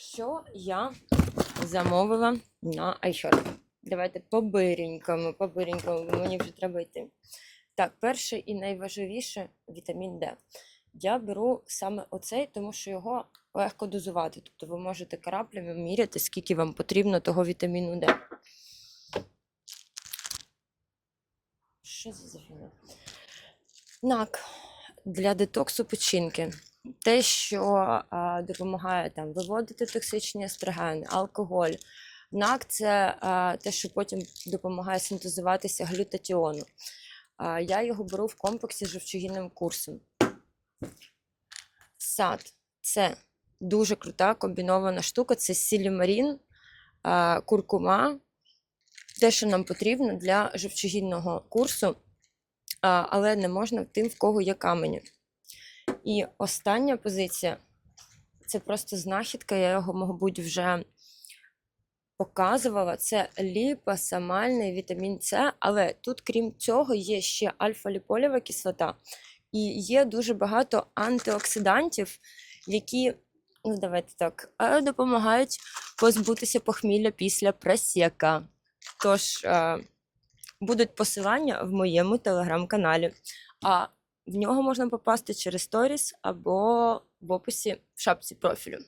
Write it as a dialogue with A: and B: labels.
A: Що я замовила на iShop? Давайте побиренькому, побиренькому, бо мені вже треба йти. Так, перше і найважливіше вітамін Д. Я беру саме оцей, тому що його легко дозувати. Тобто ви можете краплями міряти, скільки вам потрібно того вітаміну Д. Що за фігня? НАК для детоксу печінки. Те, що а, допомагає там виводити токсичні естрогени, алкоголь. НАК це а, те, що потім допомагає синтезуватися глютатіону. А, я його беру в комплексі з жовчогінним курсом. Сад це дуже крута комбінована штука. Це сілімарін, а, куркума. Те, що нам потрібно для жовчогінного курсу, а, але не можна тим, в кого є камені. І остання позиція це просто знахідка, я його, мабуть, вже показувала. Це ліпосомальний вітамін С, але тут, крім цього, є ще альфа-ліполєва кислота, і є дуже багато антиоксидантів, які, ну давайте так, е, допомагають позбутися похмілля після просека. Тож е, будуть посилання в моєму телеграм-каналі. А в нього можна попасти через сторіс або в описі в шапці профілю.